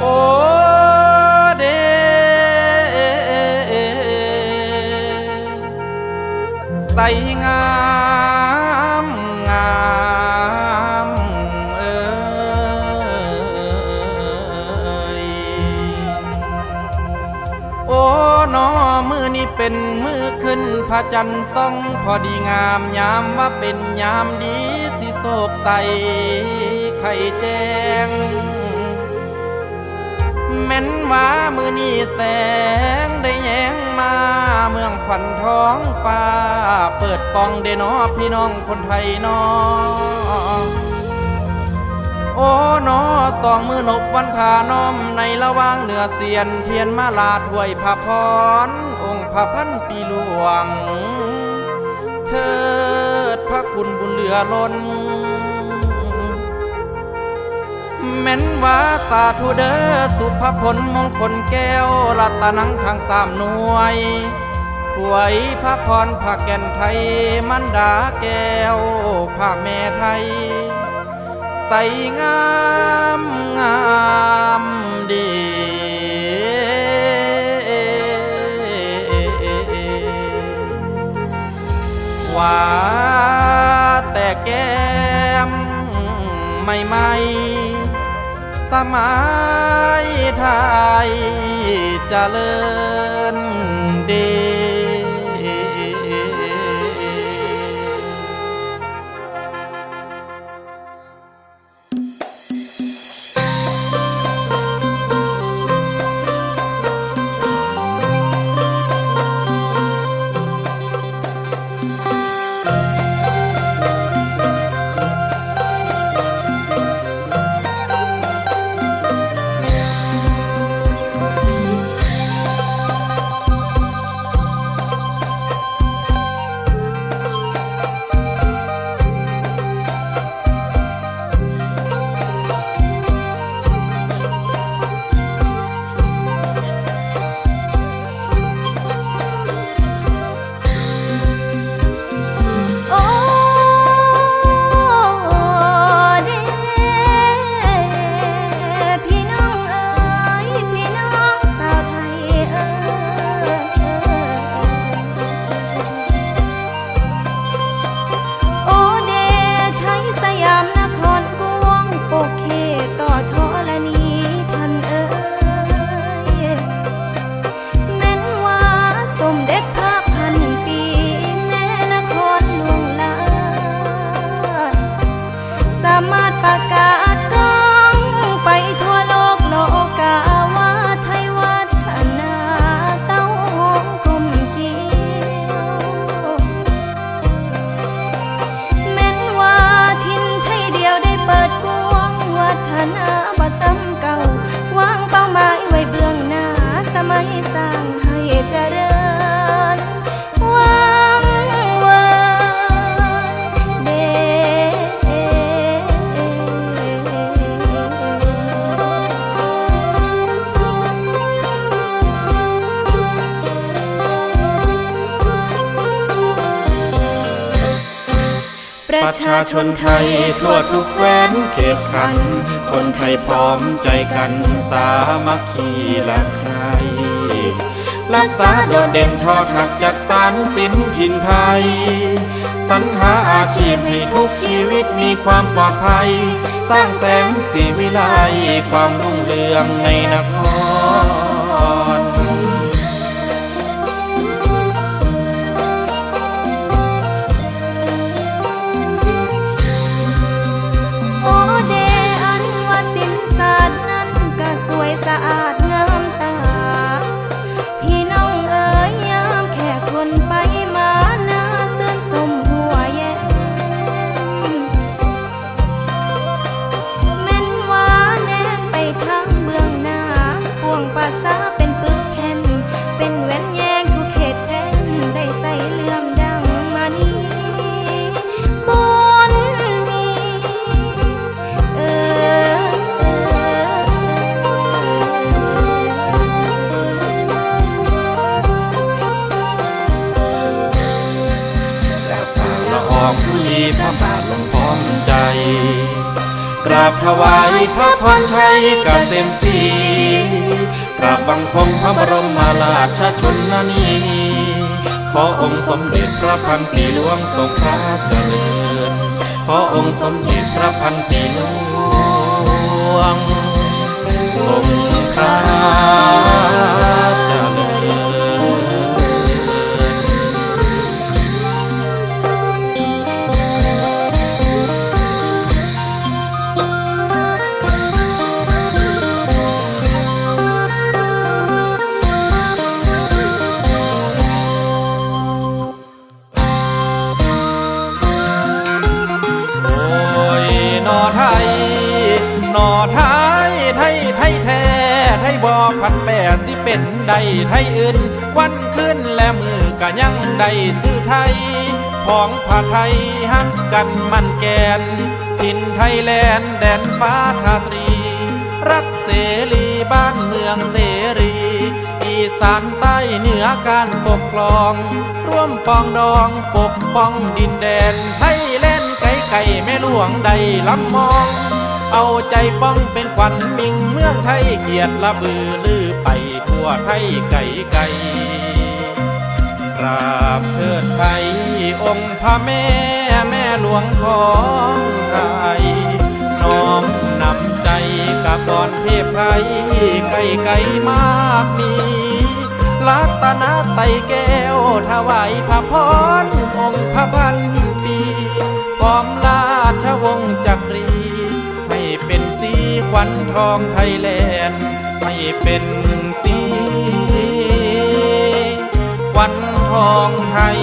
โอ้ เป็นมือขึ้นพระจันทร์ส่องพอดีงามยามว่าเป็นยามดีสิโศกใสไข่แจงแม้นว่ามือนี้แสงได้แยงมาเมืองขวัญท้องฟ้า เปิดปองเดนอพี่น้องคนไทยนอโอ้นอสองมือนบวันพาน้อมในระหว่างเหนือเสียนเทียนมาลาถวยพระพร พระพันปีหลวง เทิดพระคุณบุญเหลือล้น แม้นว่าสาธุเดอสุภพลมงคลแก้วรัตนังทางสามหน่วยถวยพระพรพระแก่นไทยมันดาแก้วพระแม่ไทย ใสงามงามดีาแต่แก้มไม่ไม่ๆสมัยไทยจเจริญเด ประชาชนไทยทั่วทุกแคว้นเขตขัน คนไทยพร้อมใจกันสามัคคีและใคร รักษาโดดเด่นทอดหักจากสารสินถิ่นไทย สรรหาอาชีพให้ทุกชีวิตมีความปลอดภัย สร้างแสงสีวิไลความรุ่งเรืองในนคร พระบาทหลวงพร้อมใจ กราบถวายพระพรชัยกเกษมศีกราบบังคมพระบรมมาราชชนนี ขอองค์สมเด็จพระพันปีหลวงทรงพระเจริญ ขอองค์สมเด็จพระพันปีหลวงทรงพระ เป็นใดไทยอื่น วันขึ้นและมือกะยังใดซื้อไทย ของผ้าไทยฮักกันมันแกนถิ่นไทยแลนด์แดนฟ้าทาตรี รักเสรีบ้านเมืองเสรีอีสานใต้เหนือการปกครอง ร่วมปองดองปกป้องดินแดนไทยแลนด์ไก่ไก่แม่หลวงใดลำมอง เอาใจป้องเป็นขวัญมิงเมืองไทยเกียรติละบือลือ วไทยไก่ไก่กราบเทิดไทยองค์พระแม่แม่หลวงของไทยน้อมนำใจกับกอนเทพไทยไก่ไก่มากมีรัตนาไตแก้วถวายพระพรองค์พระพันปีพร้อมราชวงศ์จักรี ให้เป็นสีขวัญทองไทยแลนด์ให้เป็น สี วันทองไทย